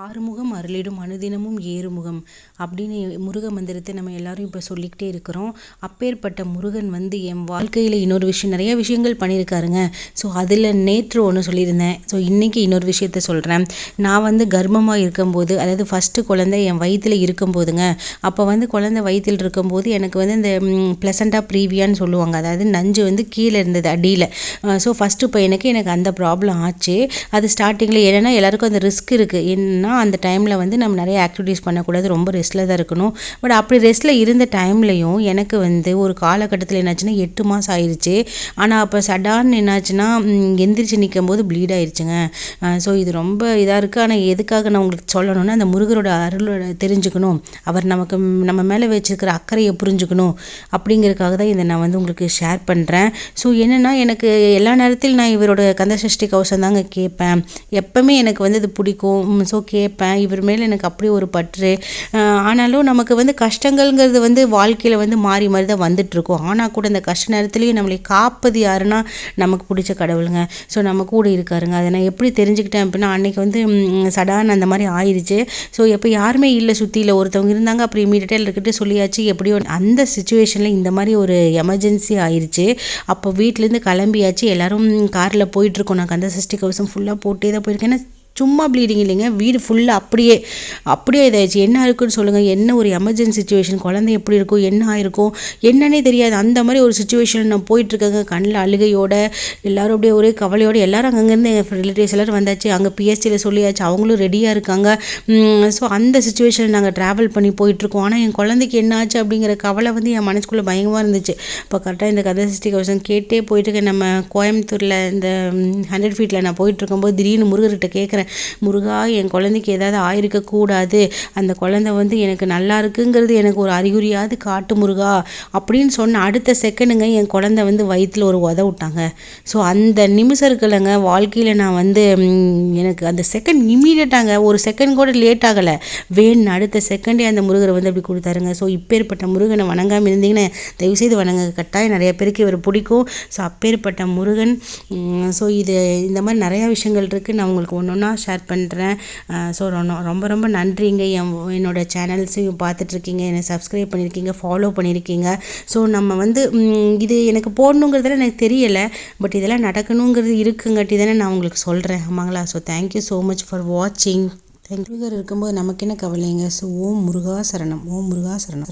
ஆறுமுகம் அருளிடும் அனுதினமும் ஏறுமுகம் அப்படின்னு முருக மந்திரத்தை நம்ம எல்லாரும் இப்போ சொல்லிக்கிட்டே இருக்கிறோம். அப்பேற்பட்ட முருகன் வந்து என் வாழ்க்கையில் இன்னொரு விஷயம் நிறைய விஷயங்கள் பண்ணியிருக்காருங்க. ஸோ அதில் நேற்று ஒன்று சொல்லியிருந்தேன். ஸோ இன்றைக்கி இன்னொரு விஷயத்த சொல்கிறேன் நான் வந்து கர்ப்பமாக இருக்கும்போது அதாவது ஃபஸ்ட்டு குழந்தை என் வயிற்றில் இருக்கும்போதுங்க. அப்போ வந்து குழந்தை வயிற்றில் இருக்கும்போது எனக்கு வந்து இந்த ப்ளசண்ட்டாக ப்ரீவியான்னு சொல்லுவாங்க. அதாவது நஞ்சு வந்து கீழே இருந்தது அடியில். ஸோ ஃபஸ்ட்டு பையனுக்கு எனக்கு அந்த ப்ராப்ளம் ஆச்சு. அது ஸ்டார்டிங்கில் என்னென்னா எல்லாருக்கும் அந்த ரிஸ்க் இருக்குது என்ன அந்த டைமில் வந்து நம்ம நிறைய ஆக்டிவிட்டீஸ் பண்ணக்கூடாது ரொம்ப ரெஸ்ட்டில் தான் இருக்கணும். பட் அப்படி ரெஸ்ட்டில் இருந்த டைம்லையும் எனக்கு வந்து ஒரு காலகட்டத்தில் என்னாச்சுன்னா எட்டு மாதம் ஆயிடுச்சு ஆனால் அப்போ சடான்னு என்னாச்சுன்னா எந்திரிச்சு நிற்கும் போது ப்ளீட் ஆயிடுச்சுங்க ஸோ இது ரொம்ப இதாக இருக்குது ஆனால் எதுக்காக நான் உங்களுக்கு சொல்லணும்னா அந்த முருகரோட அருளோட தெரிஞ்சுக்கணும். அவர் நமக்கு நம்ம மேலே வச்சுருக்கிற அக்கறையை புரிஞ்சுக்கணும். அப்படிங்கிறதுக்காக தான் இதை நான் வந்து உங்களுக்கு ஷேர் பண்ணுறேன் ஸோ என்னென்னா எனக்கு எல்லா நேரத்திலும் நான் இவரோட கந்தசஷ்டி கவசம் தாங்க கேட்பேன். எப்போவுமே எனக்கு வந்து இது பிடிக்கும். ஸோ கேட்பேன். இவர் மேலே எனக்கு அப்படி ஒரு பற்று. ஆனாலும் நமக்கு வந்து கஷ்டங்கள்ங்கிறது வந்து வாழ்க்கையில் வந்து மாறி மாறி தான் வந்துட்டுருக்கோம். ஆனால் கூட இந்த கஷ்ட நேரத்துலேயும் நம்மளை காப்பது யாருன்னா நமக்கு பிடிச்ச கடவுளுங்க. ஸோ நம்ம கூட இருக்காருங்க. அதை நான் எப்படி தெரிஞ்சுக்கிட்டேன் அப்படின்னா அன்றைக்கி வந்து சடான் அந்த மாதிரி ஆயிடுச்சு ஸோ எப்போ யாருமே இல்லை சுற்றியில் ஒருத்தவங்க இருந்தாங்க அப்புறம் இமீடியட்டாக இருக்கிட்டு சொல்லியாச்சு. எப்படியோ அந்த சுச்சுவேஷனில் இந்த மாதிரி ஒரு எமர்ஜென்சி ஆயிடுச்சு அப்போ வீட்டிலேருந்து கிளம்பியாச்சு. எல்லோரும் காரில் போயிட்டுருக்கோம். நான் கந்த சஷ்டி கவசம் ஃபுல்லாக போட்டே தான் போயிருக்கேன். ஏன்னா சும்மா ப்ளீடிங் இல்லைங்க. வீடு ஃபுல்லாக அப்படியே அப்படியே இதாகிடுச்சு என்ன இருக்குன்னு சொல்லுங்கள் என்ன ஒரு எமர்ஜென்சி சுச்சுவேஷன் குழந்தை எப்படி இருக்கும்? என்ன ஆயிருக்கும்? என்னன்னே தெரியாது. அந்த மாதிரி ஒரு சுச்சுவேஷன் நான் போயிட்டுருக்கேங்க. கண்ணில் அழுகையோட எல்லோரும் அப்படியே ஒரே கவலையோடு எல்லோரும் அங்கேருந்து எங்கள் ரிலேட்டிவ்ஸ் எல்லோரும் வந்தாச்சு. அங்கே பிஎஸ்சியில் சொல்லியாச்சு. அவங்களும் ரெடியாக இருக்காங்க. ஸோ அந்த சுச்சுவேஷன் நாங்கள் ட்ராவல் பண்ணி போயிட்டுருக்கோம். ஆனால் என் குழந்தைக்கு என்ன ஆச்சு அப்படிங்கிற கவலை வந்து என் மனசுக்குள்ளே பயங்கரமாக இருந்துச்சு. இப்போ கரெக்டாக இந்த கதை சிஸ்டி கவசம் கேட்டே போயிட்டுருக்கேன். நம்ம கோயம்புத்தூரில் இந்த ஹண்ட்ரட் ஃபீட்டில் நான் போயிட்டுருக்கும்போது திடீர்னு முருகர்கிட்ட கேட்குறேன் கேட்குறேன் முருகா என் குழந்தைக்கு ஏதாவது ஆயிருக்கக்கூடாது அந்த குழந்தை வந்து எனக்கு நல்லா இருக்குங்கிறது எனக்கு ஒரு அறிகுறியாவது காட்டு முருகா. அப்படின்னு சொன்ன அடுத்த செகண்டுங்க என் குழந்தை வந்து வயிற்றில் ஒரு உத விட்டாங்க. ஸோ அந்த நிமிஷம் இருக்குல்லங்க வாழ்க்கையில் நான் வந்து எனக்கு அந்த செகண்ட் இம்மீடியட்டாங்க ஒரு செகண்ட் கூட லேட் ஆகலை. வேணும் அடுத்த செகண்டே அந்த முருகரை வந்து அப்படி கொடுத்தாருங்க. ஸோ இப்பேற்பட்ட முருகனை வணங்காமல் இருந்தீங்கன்னா தயவுசெய்து வணங்க கட்டாயம் நிறைய பேருக்கு இவர் பிடிக்கும். ஸோ அப்பேற்பட்ட முருகன் ஸோ இது இந்த மாதிரி நிறையா விஷயங்கள் இருக்குது நான் உங்களுக்கு ஒன்று ஒன்றா ஷேர் பண்ணுறேன் ஸோ ரொம்ப ரொம்ப நன்றிங்க. என் என்னோடய சேனல்ஸையும் பார்த்துட்ருக்கீங்க என்னை சப்ஸ்கிரைப் பண்ணியிருக்கீங்க ஃபாலோ பண்ணியிருக்கீங்க ஸோ நம்ம வந்து இது எனக்கு போடணுங்கிறதெல்லாம் எனக்கு தெரியலை. பட் இதெல்லாம் நடக்கணுங்கிறது இருக்குங்காட்டி தானே நான் உங்களுக்கு சொல்கிறேன் ஆமாங்களா? So thank you so much for வாட்சிங் முருகர் இருக்கும்போது நமக்கு என்ன கவலைங்க? ஸோ ஓம் முருகா சரணம் ஓம் முருகா சரணம்